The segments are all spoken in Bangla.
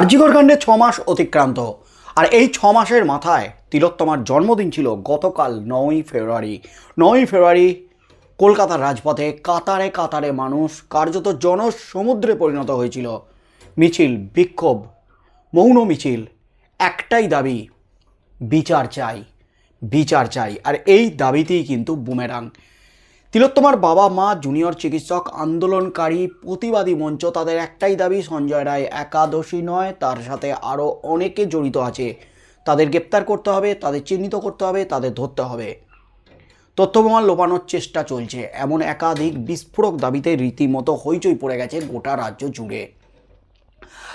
আরজিকর কাণ্ডে ছ মাস অতিক্রান্ত। আর এই ছ মাসের মাথায় তিলোত্তমার জন্মদিন ছিল গতকাল নয়ই ফেব্রুয়ারি। নয়ই ফেব্রুয়ারি কলকাতার রাজপথে কাতারে কাতারে মানুষ, কার্যত জনসমুদ্রে পরিণত হয়েছিল। মিছিল, বিক্ষোভ, মৌন মিছিল, একটাই দাবি, বিচার চাই বিচার চাই। আর এই দাবিতেই কিন্তু বুমেরাং তিলোত্তমার বাবা মা জুনিয়র চিকিৎসক, আন্দোলনকারী, প্রতিবাদী মঞ্চ, তাদের একটাই দাবি, সঞ্জয় রায় একাদশী নয়, তার সাথে আরও অনেকে জড়িত আছে। তাদের গ্রেপ্তার করতে হবে, তাদের চিহ্নিত করতে হবে, তাদের ধরতে হবে। তথ্যপ্রমাণ লোপানোর চেষ্টা চলছে। এমন একাধিক বিস্ফোরক দাবিতে রীতিমতো হইচই পড়ে গেছে গোটা রাজ্য জুড়ে।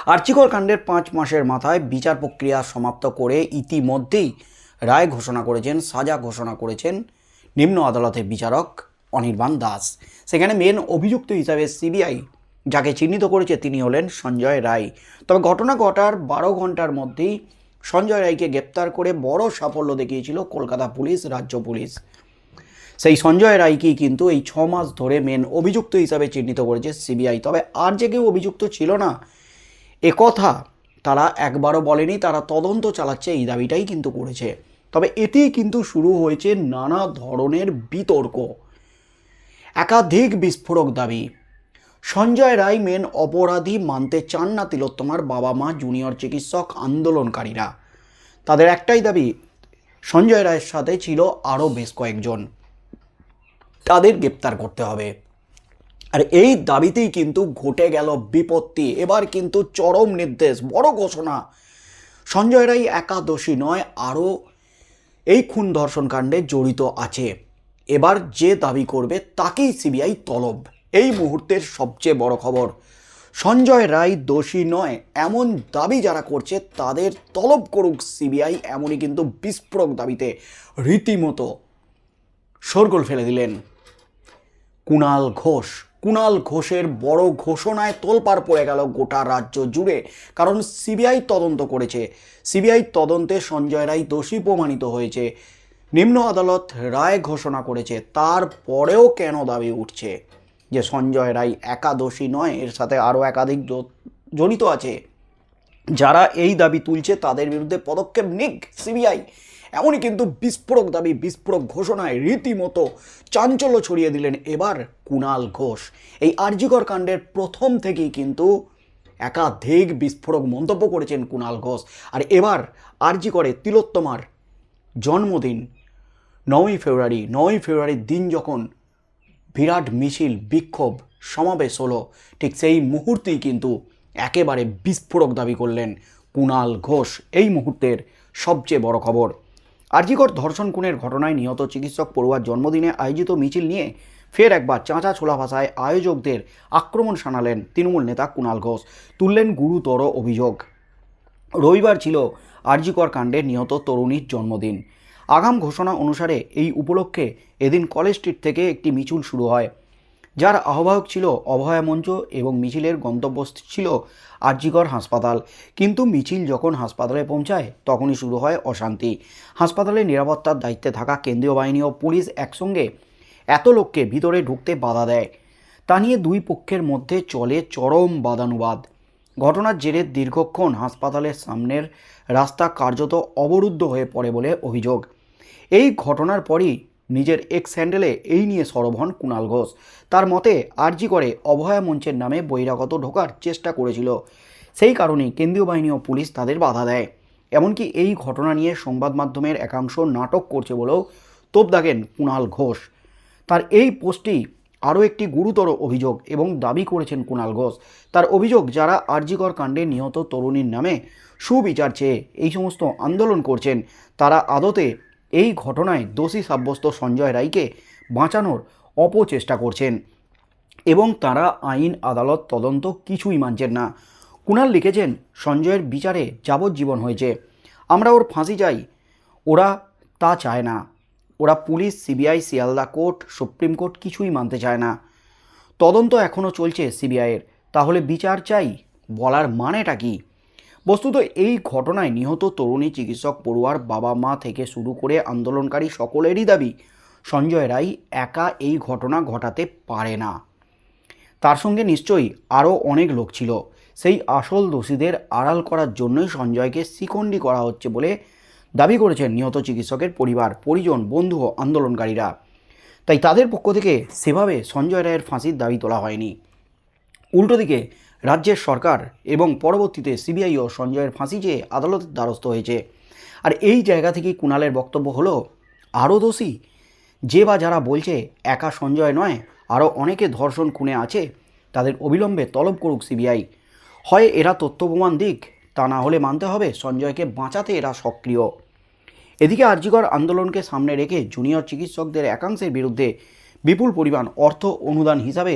আর্চিকর কাণ্ডের পাঁচ মাসের মাথায় বিচার প্রক্রিয়া সমাপ্ত করে ইতিমধ্যেই রায় ঘোষণা করেছেন, সাজা ঘোষণা করেছেন নিম্ন আদালতের বিচারক। অনির্বাণ দাস। সেখানে মেন অভিযুক্ত হিসাবে সিবিআই যাকে চিহ্নিত করেছে তিনি হলেন সঞ্জয় রায়। তবে ঘটনা ঘটার বারো ঘণ্টার মধ্যেই সঞ্জয় রায়কে গ্রেপ্তার করে বড় সাফল্য দেখিয়েছিল কলকাতা পুলিশ, রাজ্য পুলিশ। সেই সঞ্জয় রায়কেই কিন্তু এই ছ মাস ধরে মেন অভিযুক্ত হিসাবে চিহ্নিত করেছে সিবিআই তবে আর যে কেউ অভিযুক্ত ছিল না একথা তারা একবারও বলেনি, তারা তদন্ত চালাচ্ছে এই দাবিটাই কিন্তু করেছে। তবে এতেই কিন্তু শুরু হয়েছে নানা ধরনের বিতর্ক। একাধিক বিস্ফোরক দাবি। সঞ্জয় রায় মেন অপরাধী মানতে চান না তিলোত্তমার বাবা মা জুনিয়র চিকিৎসক আন্দোলনকারীরা। তাদের একটাই দাবি, সঞ্জয় রায়ের সাথে ছিল আরও বেশ কয়েকজন। তাদের গ্রেপ্তার করতে হবে। আর এই দাবিতেই কিন্তু ঘটে গেল বিপত্তি। এবার কিন্তু চরম নির্দেশ, বড় ঘোষণা। সঞ্জয় রায় একাদশী নয়, আরও এই খুন ধর্ষণকাণ্ডে জড়িত আছে। এবার যে দাবি করবে তাকেই সিবিআই তলব। এই মুহূর্তের সবচেয়ে বড় খবর, সঞ্জয় রায় দোষী নয়, এমন দাবি যারা করছে তাদের তলব করুক সিবিআই এমনই কিন্তু বিস্ফোরক দাবিতে রীতিমতো শোরগোল ফেলে দিলেন। কুণাল ঘোষ কুণাল ঘোষের বড় ঘোষণায় তোলপাড় পড়ে গেল গোটা রাজ্য জুড়ে, কারণ সিবিআই তদন্ত করেছে। সিবিআই তদন্তে সঞ্জয় রায় দোষী প্রমাণিত হয়েছে। নিম্ন আদালত রায় ঘোষণা করেছে, তারপরেও কেন দাবি উঠছে? যে সঞ্জয় রায় একাদশী নয়, এর সাথে আরও একাধিক জড়িত আছে। যারা এই দাবি তুলছে, তাদের বিরুদ্ধে পদক্ষেপ নিক সিবিআই। এমনই কিন্তু বিস্ফোরক দাবি, বিস্ফোরক ঘোষণায় রীতিমতো চাঞ্চল্য ছড়িয়ে দিলেন এবার কুণাল ঘোষ। এই আরজিকর কাণ্ডের প্রথম থেকেই কিন্তু একাধিক বিস্ফোরক মন্তব্য করেছেন কুণাল ঘোষ। আর এবার আরজি করে তিলোত্তমার জন্মদিন। নয়ই ফেব্রুয়ারি, নয়ই ফেব্রুয়ারির দিন যখন বিরাট মিছিল, বিক্ষোভ সমাবেশ হলো, ঠিক সেই মুহূর্তেই কিন্তু একেবারে বিস্ফোরক দাবি করলেন কুণাল ঘোষ। এই মুহূর্তের সবচেয়ে বড় খবর, আরজিকর ধর্ষণ খুনের ঘটনায় নিহত চিকিৎসক পড়ুয়ার জন্মদিনে আয়োজিত মিছিল নিয়ে ফের একবার চাঁচা ছোলা ভাষায় আয়োজকদের আক্রমণ শানালেন তৃণমূল নেতা কুণাল ঘোষ। তুললেন গুরুতর অভিযোগ। রবিবার ছিল আরজিকর কাণ্ডে নিহত তরুণীর জন্মদিন। আগাম ঘোষণা অনুসারে এই উপলক্ষে এদিন কলেজ স্ট্রিট থেকে একটি মিছিল শুরু হয়। যার আহ্বায়ক ছিল অভয়া মঞ্চ এবং মিছিলের গন্তব্য ছিল আরজিকর হাসপাতাল। কিন্তু মিছিল যখন হাসপাতালে পৌঁছায়, তখনই শুরু হয় অশান্তি। হাসপাতালে নিরাপত্তার দায়িত্বে থাকা কেন্দ্রীয় বাহিনী ও পুলিশ একসঙ্গে এত লোককে ভিতরে ঢুকতে বাধা দেয়। তা নিয়ে দুই পক্ষের মধ্যে চলে চরম বাদানুবাদ। ঘটনার জেরে দীর্ঘক্ষণ হাসপাতালের সামনের রাস্তা কার্যত অবরুদ্ধ হয়ে পড়ে বলে অভিযোগ। এই ঘটনার পরই নিজের এক্স হ্যান্ডেলে এই নিয়ে সরব হন কুণাল ঘোষ। তার মতে, আরজি করে অভয়া মঞ্চের নামে বহিরাগত ঢোকার চেষ্টা করেছিল। সেই কারণেই কেন্দ্রীয় বাহিনী ও পুলিশ তাদের বাধা দেয়। এমনকি এই ঘটনা নিয়ে সংবাদ মাধ্যমের একাংশ নাটক করছে বলেও তোপ দাগেন কুণাল ঘোষ। তার এই পোস্টটি আরও একটি গুরুতর অভিযোগ এবং দাবি করেছেন কুণাল ঘোষ। তার অভিযোগ, যারা আরজিকর কাণ্ডে নিহত তরুণীর নামে সুবিচার চেয়ে এই সমস্ত আন্দোলন করছেন, তারা আদতে এই ঘটনায় দোষী সাব্যস্ত সঞ্জয় রায়কে বাঁচানোর অপচেষ্টা করছেন এবং তারা আইন, আদালত, তদন্ত কিছুই মানছেন না। কুণাল লিখেছেন, সঞ্জয়ের বিচারে যাবজ্জীবন হয়েছে। আমরা ওর ফাঁসি চাই, ওরা তা চায় না। ওরা police, CBI, Sealdah court, supreme court কিছুই মানতে চায় না। তদন্ত এখনও চলছে সিবিআইয়ের। তাহলে বিচার চাই? বলার মানেটা কি? বস্তুত এই ঘটনায় নিহত তরুণী চিকিৎসক পড়ুয়ার বাবা মা থেকে শুরু করে আন্দোলনকারী সকলেরই দাবি, সঞ্জয় রায় একা এই ঘটনা ঘটাতে পারে না। তার সঙ্গে নিশ্চয়ই আরও অনেক লোক ছিল। সেই আসল দোষীদের আড়াল করার জন্যই সঞ্জয়কে শিকন্ডি করা হচ্ছে বলে দাবি করেছেন নিহত চিকিৎসকের পরিবার, পরিজন, বন্ধু ও আন্দোলনকারীরা। তাই তাদের পক্ষ থেকে সেভাবে সঞ্জয় রায়ের ফাঁসির দাবি তোলা হয়নি। উল্টো দিকে রাজ্যের সরকার এবং পরবর্তীতে সিবিআইও সঞ্জয়ের ফাঁসি চেয়ে আদালতের দ্বারস্থ হয়েছে। আর এই জায়গা থেকেই কুণালের বক্তব্য হলো, আরও দোষী? যে বা যারা বলছে একা সঞ্জয় নয়, আরও অনেকে ধর্ষণ খুনে আছে, তাদের অবিলম্বে তলব করুক সিবিআই। হয় এরা তথ্য প্রমাণ দিক, তা না হলে মানতে হবে সঞ্জয়কে বাঁচাতে এরা সক্রিয়। এদিকে আর্যিকর আন্দোলনকে সামনে রেখে জুনিয়র চিকিৎসকদের একাংশের বিরুদ্ধে বিপুল পরিমাণ অর্থ অনুদান হিসাবে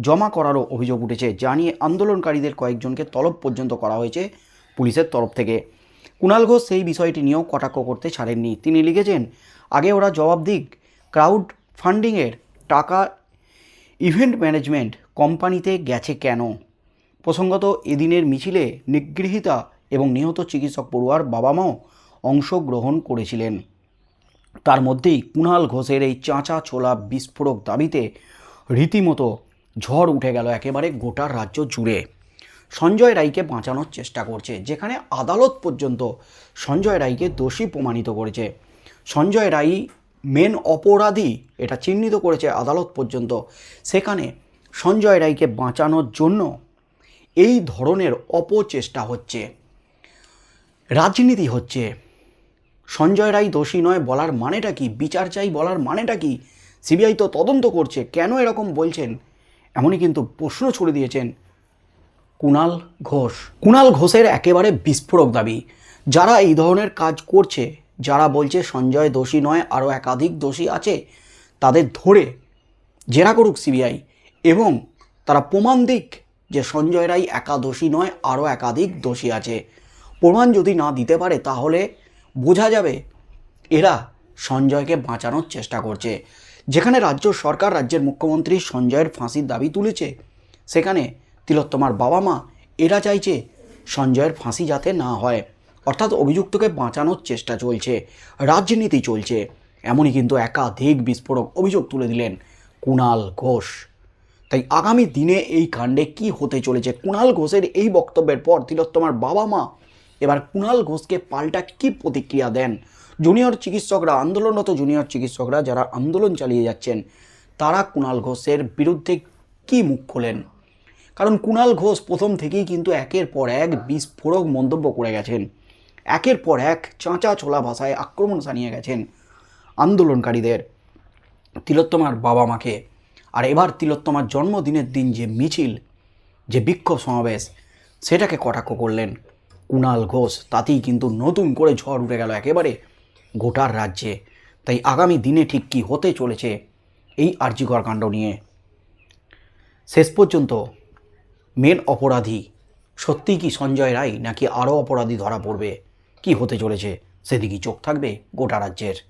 জমা করারও অভিযোগ উঠেছে যা নিয়ে আন্দোলনকারীদের কয়েকজনকে তলব পর্যন্ত করা হয়েছে পুলিশের তরফ থেকে। কুণাল ঘোষ সেই বিষয়টি নিয়েও কটাক্ষ করতে ছাড়েননি। তিনি লিখেছেন, আগে ওরা জবাব দিক, ক্রাউড ফান্ডিংয়ের টাকা ইভেন্ট ম্যানেজমেন্ট কোম্পানিতে গেছে কেন? প্রসঙ্গত, এদিনের মিছিলে নিগৃহীতা এবং নিহত চিকিৎসক পড়ুয়ার বাবা মাও অংশগ্রহণ করেছিলেন। তার মধ্যেই কুণাল ঘোষের এই চাঁচা ছোলা বিস্ফোরক দাবিতে রীতিমতো ঝড় উঠে গেল একেবারে গোটা রাজ্য জুড়ে। সঞ্জয় রায়কে বাঁচানোর চেষ্টা করছে, যেখানে আদালত পর্যন্ত সঞ্জয় রায়কে দোষী প্রমাণিত করেছে। সঞ্জয় রায় মেন অপরাধী, এটা চিহ্নিত করেছে আদালত পর্যন্ত। সেখানে সঞ্জয় রায়কে বাঁচানোর জন্য এই ধরনের অপচেষ্টা হচ্ছে। রাজনীতি হচ্ছে। সঞ্জয় রায় দোষী নয় বলার মানেটা কি? বিচার চাই বলার মানেটা কি? সিবিআই তো তদন্ত করছে, কেন এরকম বলছেন? এমনই কিন্তু প্রশ্ন ছুড়ে দিয়েছেন কুণাল ঘোষ। কুণাল ঘোষের একেবারে বিস্ফোরক দাবি। যারা এই ধরনের কাজ করছে, যারা বলছে সঞ্জয় দোষী নয়, আরও একাধিক দোষী আছে, তাদের ধরে জেরা করুক সিবিআই এবং তারা প্রমাণ দিক যে সঞ্জয় রায় একা দোষী নয়, আরও একাধিক দোষী আছে। প্রমাণ যদি না দিতে পারে তাহলে বোঝা যাবে এরা সঞ্জয়কে বাঁচানোর চেষ্টা করছে। যেখানে রাজ্য সরকার রাজ্যের মুখ্যমন্ত্রী সঞ্জয়ের ফাঁসির দাবি তুলেছে, সেখানে তিলোত্তমার বাবা মা এরা চাইছে সঞ্জয়ের ফাঁসি যাতে না হয়। অর্থাৎ অভিযুক্তকে বাঁচানোর চেষ্টা চলছে, রাজনীতি চলছে। এমনই কিন্তু একাধিক বিস্ফোরক অভিযোগ তুলে দিলেন কুণাল ঘোষ। তাই আগামী দিনে এই কাণ্ডে কি হতে চলেছে, কুণাল ঘোষের এই বক্তব্যের পর তিলোত্তমার বাবা মা এবার কুণাল ঘোষকে পাল্টা কি প্রতিক্রিয়া দেন? জুনিয়র চিকিৎসকরা আন্দোলনরত জুনিয়র চিকিৎসকরা যারা আন্দোলন চালিয়ে যাচ্ছেন, তারা কুণাল ঘোষের বিরুদ্ধে কি মুখ খোলেন? কারণ কুণাল ঘোষ প্রথম থেকেই কিন্তু একের পর এক বিস্ফোরক মন্তব্য করে গেছেন। একের পর এক চাঁচা ছোলা ভাষায় আক্রমণ জানিয়ে গেছেন আন্দোলনকারীদের। তিলোত্তমার বাবা মাকে। আর এবার তিলোত্তমার জন্মদিনের দিন যে মিছিল, যে বিক্ষোভ সমাবেশ, সেটাকে কটাক্ষ করলেন। কুণাল ঘোষ, তাতেই কিন্তু নতুন করে ঝড় উঠে গেল একেবারে গোটার রাজ্যে। তাই আগামী দিনে ঠিক কী হতে চলেছে এই আর্যিকর কাণ্ড নিয়ে। শেষ পর্যন্ত মেন অপরাধী সত্যিই কি সঞ্জয় রায় নাকি আরও অপরাধী ধরা পড়বে? কি হতে চলেছে? সেদিকে চোখ থাকবে গোটা রাজ্যের।